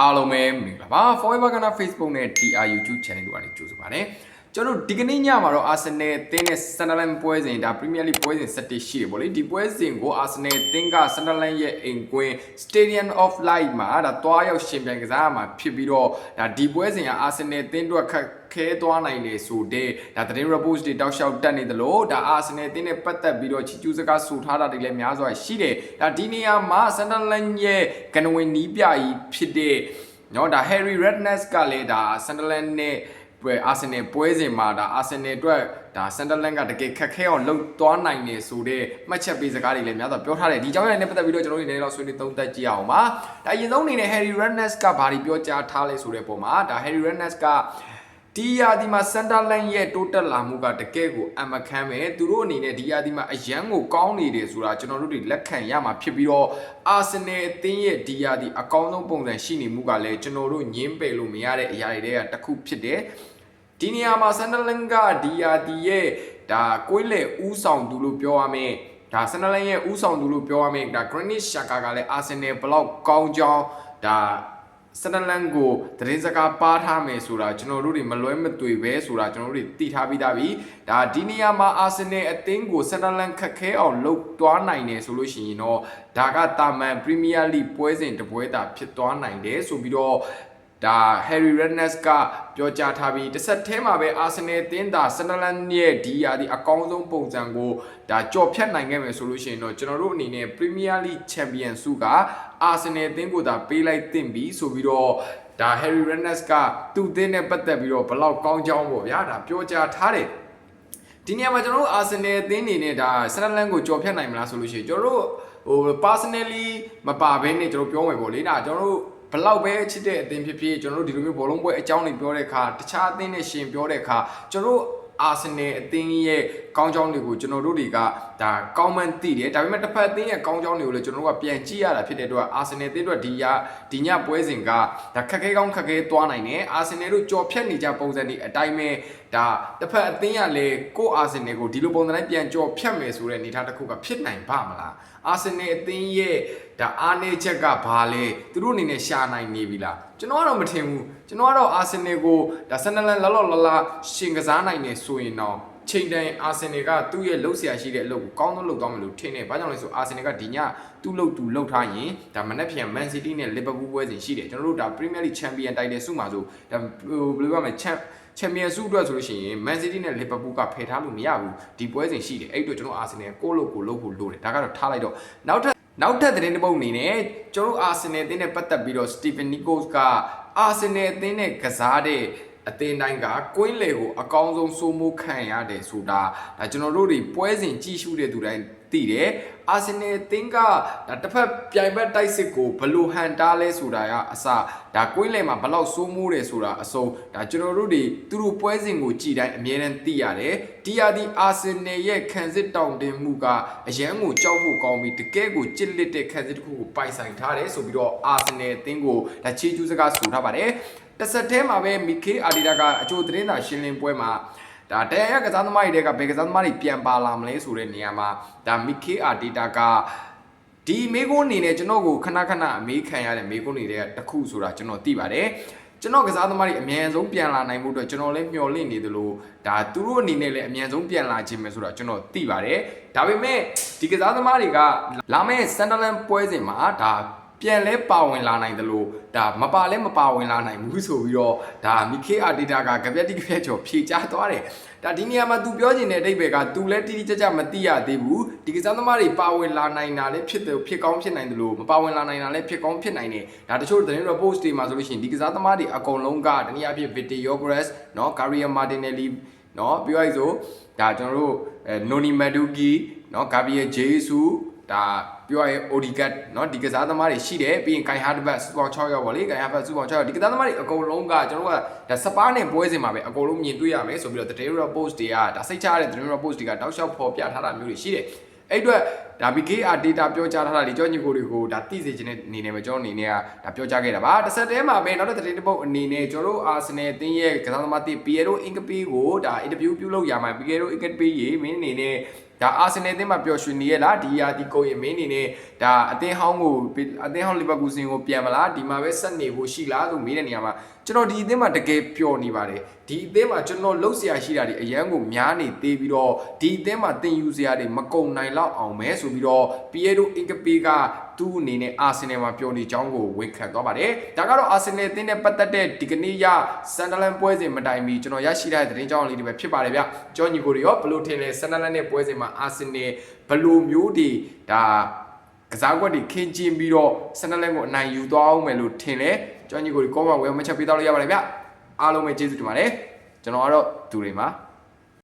အားလုံးပဲမင်္ဂလာပါ Forever Ghana Facebook နဲ့ TR YouTube Channel တို့ကနေကြိုဆိုပါရစေ ကျွန်တော်တို့ဒီကနေ့ညမှာတော့ Arsenal အသင်းနဲ့ Sunderland ပွဲစဉ်ဒါ Premier League ပွဲစဉ်17ရှိတယ်ဗောလေဒီပွဲစဉ်ကို Arsenal အသင်းက Sunderland ရဲ့အိမ်ကွင်း Stadium of Light မှာဒါတွားရောက်ရှင်ပြိုင်ကစားမှာဖြစ်ပြီးတော့ဒါဒီပွဲစဉ်က Arsenal အသင်းတို့ခက်ခဲသွားနိုင်တယ်ဆိုတဲ့ဒါသတင်း report တွေတောက်လျှောက်တက်နေသလိုဒါ Arsenal အသင်းနဲ့ပတ်သက်ပြီးတော့ချီကျူးစကားဆိုထားတာတွေလည်းများစွာရှိတယ်ဒါဒီနေရာမှာ Sunderland ရဲ့ကနဝင်နီးပြကြီးဖြစ်တဲ့နော်ဒါ Harry Redknapp ကလည်းဒါ Sunderland နဲ့ ပွဲအာဆင်နယ်ပွဲစဉ်မှာဒါအာဆင်နယ်အတွက်ဒါဆန်ဒါလန်ကတကယ်ခက်ခဲအောင်လှုပ်သွားနိုင်နေဆိုတဲ့မှတ်ချက်ပေးစကားတွေလည်းများစွာပြောထားတယ်ဒီကြောင့်လည်းပတ်သက်ပြီးတော့ကျွန်တော်တို့ဒီနေ့တော့ဆွေးနွေးသုံးသပ်ကြည့်အောင်ပါဒါအရင်ဆုံးအနေနဲ့ Harry Redknapp ကဘာတွေပြောကြားထားလဲဆိုတဲ့ပုံမှာဒါ Harry Redknapp ကဒီယာဒီမှာစန်တာလန်ရဲ့တိုးတက်လာမှုကတကယ်ကိုအမခမ်းပဲသူတို့အနေနဲ့ဒီယာဒီမှာအရန်ကိုကောင်းနေတယ်ဆိုတာကျွန်တော်တို့တွေလက်ခံရမှာဖြစ်ပြီးတော့အာဆင်နယ်အသင်းရဲ့ဒီယာဒီအကောင်းဆုံးပုံစံရှိနေမှုကလည်းကျွန်တော်တို့ညင်းပယ်လို့မရတဲ့အရာတွေကတစ်ခုဖြစ်တယ် ဒီနေရာမှာဆန်ဒါလန်ကဒီယာဒီရဲ့ဒါကိုယ်လေဥဆောင်သူလို့ပြောရမယ်ဒါဆန်ဒါလန်ရဲ့ဥဆောင်သူလို့ပြောရမယ်ဒါ Granit Xhaka ကလည်းအာဆင်နယ်ဘလောက်ကောင်းကြောင်းဒါစနလန်ကိုသတင်းစကားပါထားမယ်ဆိုတာကျွန်တော်တို့တွေမလွဲမသွေပဲဆိုတာကျွန်တော်တို့တွေသိထားပြီးသားပြီဒါဒီနေရာမှာအာဆင်နယ်အသင်းကိုစနလန်ခက်ခဲအောင်လှုပ်သွားနိုင်တယ်ဆိုလို့ရှိရင်တော့ဒါကတာမန်ပရီးမီးယားလိပွဲစဉ်တစ်ပွဲတာဖြစ်သွားနိုင်တယ်ဆိုပြီးတော့ ဒါ Harry Redknapp ကပြောကြားထားပြီးတစ်ဆက်တည်းမှာပဲ Arsenal အသင်းသာ Sunderland ရဲ့ဒီရာဒီအကောင်းဆုံးပုံစံကိုဒါကြော်ဖြတ်နိုင်ခဲ့မယ်ဆိုလို့ရှိရင်တော့ကျွန်တော်တို့အနေနဲ့ Premier League Champion ဆုက Arsenal အသင်းကိုသာပေးလိုက်သင့်ပြီဆိုပြီးတော့ဒါ Harry Redknapp ကသူ့အသင်းနဲ့ပတ်သက်ပြီးတော့ဘလောက်ကောင်းကြောင်းပေါ့ဗျာဒါပြောကြားထားတယ်ဒီနေရာမှာကျွန်တော်တို့ Arsenal အသင်းအနေနဲ့ဒါ Sunderland ကိုကြော်ဖြတ်နိုင်မလားဆိုလို့ရှိရင်ကျွန်တော်တို့ဟို personally မပါဘဲနဲ့ကျွန်တော်ပြောမယ်ပေါ့လေဒါကျွန်တော်တို့ ဘလောက်ပဲချစ်တဲ့အသင်းဖြစ်ဖြစ်ကျွန်တော်တို့ဒီလိုမျိုးဘောလုံးပွဲအကြောင်းတွေပြောတဲ့အခါတခြားအသင်းနဲ့ရှင်ပြောတဲ့အခါကျွန်တော်တို့အာဆင်နယ်အသင်းရဲ့ကောင်းကြောင်းတွေကိုကျွန်တော်တို့တွေကဒါကောင်းမှန်းသိတယ်ဒါပေမဲ့တစ်ဖက်အသင်းရဲ့ကောင်းကြောင်းတွေကိုလည်းကျွန်တော်တို့ကပြန်ကြည့်ရတာဖြစ်တဲ့အတွက်အာဆင်နယ်အသင်းတို့ဒီရဒီညပွဲစဉ်ကဒါခက်ခဲကောင်းခက်ခဲသွားနိုင်တယ်အာဆင်နယ်တို့ကြော်ဖြတ်နေကြပုံစံတွေအတိုင်းပဲဒါတစ်ဖက်အသင်းကလည်းကိုအာဆင်နယ်ကိုဒီလိုပုံစံတိုင်းပြန်ကြော်ဖြတ်မယ်ဆိုတဲ့အနေအထားတစ်ခုကဖြစ်နိုင်ပါမလားအာဆင်နယ်အသင်းရဲ့ဒါအားနည်းချက်ကဘာလဲသူတို့အနေနဲ့ရှာနိုင်နေပြီလားကျွန်တော်ကတော့မထင်ဘူးကျွန်တော်ကတော့အာဆင်နယ်ကိုဒါဆန်နလန်လော်လော်လလာရှင်ကစားနိုင်နေဆိုရင်တော့ ချိန်တိုင်းအာဆင်နယ်ကသူ့ရဲ့လှုပ်ရှားရှိတဲ့အလုပ်ကိုကောင်းဆုံးလုပ်သွားမယ်လို့ထင်တယ်။ဘာကြောင့်လဲဆိုအာဆင်နယ်ကဒီညသူ့လှုပ်သူလှုပ်ထားရင်ဒါမနေ့ပြန်မန်စီးတီးနဲ့လီဗာပူးပွဲစဉ်ရှိတယ်။ကျွန်တော်တို့ဒါပရီးမီးယားလိချန်ပီယံတိုက်တယ်စုမှာဆိုဒါဘယ်လိုပြောမလဲချန်ချန်ပီယံဆုအတွက်ဆိုလို့ရှိရင်မန်စီးတီးနဲ့လီဗာပူးကဖယ်ထားလို့မရဘူးဒီပွဲစဉ်ရှိတယ်အဲ့အတွက်ကျွန်တော်အာဆင်နယ်ကိုလို့ကိုလုပ်ဖို့လိုတယ်ဒါကတော့ထားလိုက်တော့နောက်ထပ်နောက်ထပ်သတင်းတစ်ပုဒ်အနေနဲ့ကျွန်တော်အာဆင်နယ်အသင်းနဲ့ပတ်သက်ပြီးတော့စတီဗန်နီကိုစ်ကအာဆင်နယ်အသင်းနဲ့ကစားတဲ့ အသင်းတိုင်းကကွင်းလေကိုအကောင်းဆုံးစိုးမိုးခံရတယ်ဆိုတာဒါကျွန်တော်တို့တွေပွဲစဉ်ကြည့်ရှုတဲ့သူတိုင်းသိတယ်အာဆင်နယ်အသင်းကဒါတစ်ဖက်ပြိုင်ဘက်တိုက်စစ်ကိုဘလို့ဟန်တားလဲဆိုတာကအစဒါကွင်းလေမှာဘလောက်စိုးမိုးတယ်ဆိုတာအစုံဒါကျွန်တော်တို့တွေသူတို့ပွဲစဉ်ကိုကြည်တိုင်းအမြဲတမ်းသိရတယ်ဒီယာဒီအာဆင်နယ်ရဲ့ခံစစ်တောင်တင်မှုကအရန်ကိုကြောက်ဖို့ကောင်းပြီးတကယ်ကိုကြစ်လစ်တဲ့ခံစစ်တစ်ခုကိုပိုင်ဆိုင်ထားတယ်ဆိုပြီးတော့အာဆင်နယ်အသင်းကိုဒါချေကျူးစကားဆိုထားပါတယ် တစ်ဆက်တည်းမှာပဲမီကေအာဒီတာကအချိုသတင်းသာရှင်းလင်းပွဲမှာဒါတရားရကစားသမားတွေကဘယ်ကစားသမားတွေပြန်ပါလာမလဲဆိုတဲ့နေရာမှာဒါမီကေအာဒီတာကဒီမေကွန်းအနေနဲ့ကျွန်တော်ကိုခဏခဏအမေးခံရတဲ့မေကွန်းတွေကတစ်ခုဆိုတာကျွန်တော်သိပါတယ်ကျွန်တော်ကစားသမားတွေအမြန်ဆုံးပြန်လာနိုင်မှုအတွက်ကျွန်တော်လည်းမျှော်လင့်နေသလိုဒါသူတို့အနေနဲ့လည်းအမြန်ဆုံးပြန်လာခြင်းပဲဆိုတာကျွန်တော်သိပါတယ်ဒါပေမဲ့ဒီကစားသမားတွေကလာမယ့်ဆန်ဒလန်ပွဲစဉ်မှာဒါ ပြန်လဲပါဝင်လာနိုင်တယ်လို့ဒါမပါလဲမပါဝင်လာနိုင်ဘူးဆိုပြီးတော့ဒါမီခေအာတီတာကကြပြက်တိကြပြက်ကျော်ဖြေချသွားတယ်ဒါဒီနေရာမှာ तू ပြောချင်တဲ့အဓိပ္ပာယ်က तू လည်းတိတိကျကျမသိရသေးဘူးဒီကစားသမားတွေပါဝင်လာနိုင်တာလည်းဖြစ်တယ်ဖြစ်ကောင်းဖြစ်နိုင်တယ်လို့မပါဝင်လာနိုင်တာလည်းဖြစ်ကောင်းဖြစ်နိုင်တယ်ဒါတချို့သတင်း report တွေမှာဆိုလို့ရှိရင်ဒီကစားသမားတွေအကုန်လုံးကတနည်းအားဖြင့် Vitiyo Gres เนาะ Gabriel Martinelli เนาะပြောရဆိုဒါကျွန်တော်တို့အဲ Noni Maduki เนาะ Gabriel Jesus ဒါ ပြောရရင် Odigat เนาะဒီကစားသမားတွေရှိတယ်ပြီးရင် Kai Hardbat စုပေါင်း6ယောက်ပေါ့လေ Kai Hardbat စုပေါင်း6ယောက်ဒီကစားသမားတွေအကုန်လုံးကကျွန်တော်တို့ကဒါစပါးနဲ့ပွဲစဉ်မှာပဲအကုန်လုံးမြင်တွေ့ရမယ်ဆိုပြီးတော့ The Daily Report တွေကဒါစိတ်ချရတဲ့ The Daily Report တွေကတောက်လျှောက်ဖော်ပြထားတာမျိုးတွေရှိတယ်အဲ့အတွက်ဒါ BKR data ပြောကြားထားတာဒီကြောညီကိုတွေကိုဒါသိစေခြင်းနဲ့အနေနဲ့ပဲကျွန်တော်အနေနဲ့ကဒါပြောကြားခဲ့တာပါတစ်ဆက်တည်းမှာပဲနောက်တဲ့သတင်းတစ်ပုဒ်အနေနဲ့ကျွန်တော်တို့ Arsenal အသင်းရဲ့ကစားသမားတစ် Piero Incapié ကိုဒါ interview ပြုလုပ်ရမှာ Piero Incapié ရေမင်းအနေနဲ့ ဒါအာဆင်နယ်အသင်းမှာပျော်ရွှင်နေရလားဒီယာဒီကိုရဲ့မင်းအနေနဲ့ဒါအသင်းဟောင်းကိုအသင်းဟောင်းလီဗာပူးစင်ကိုပြန်မလားဒီမှာပဲဆက်နေဖို့ရှိလားလို့မေးတဲ့နေရာမှာ ကျွန်တော်ဒီအသင်းမှာတကယ်ပျော်နေပါတယ်ဒီအသင်းမှာကျွန်တော်လှုပ်ရှားရှိတာတွေအရန်ကိုများနေသေးပြီးတော့ဒီအသင်းမှာတင်ယူစရာတွေမကုံနိုင်လောက်အောင်ပဲဆိုပြီးတော့ပီယေရိုအင်ကပေကသူ့အနေနဲ့အာဆင်နယ်မှာပျော်နေကြောင်းကိုဝန်ခံသွားပါတယ်ဒါကတော့အာဆင်နယ်အသင်းနဲ့ပတ်သက်တဲ့ဒီကနေ့ရဆန်ဒလန်ပွဲစဉ်မတိုင်မီကျွန်တော်ရရှိတဲ့သတင်းကြောင်းလေးတွေပဲဖြစ်ပါတယ်ဗျကျော်ညီကိုတွေရောဘယ်လိုထင်လဲဆန်ဒလန်နဲ့ပွဲစဉ်မှာအာဆင်နယ်ဘယ်လိုမျိုးတွေဒါ ကစားကွက်တွေခင်းကျင်းပြီးတော့ဆန်ဒလန်ကိုအနိုင်ယူသွားအောင်မယ်လို့ထင်လဲကျော်ညီကိုတွေကောပါဝယ်မချက်ပေးတော့လို့ရပါတယ်ဗျအားလုံးပဲကျေးဇူးတင်ပါတယ်ကျွန်တော်ကတော့သူတွေမှာ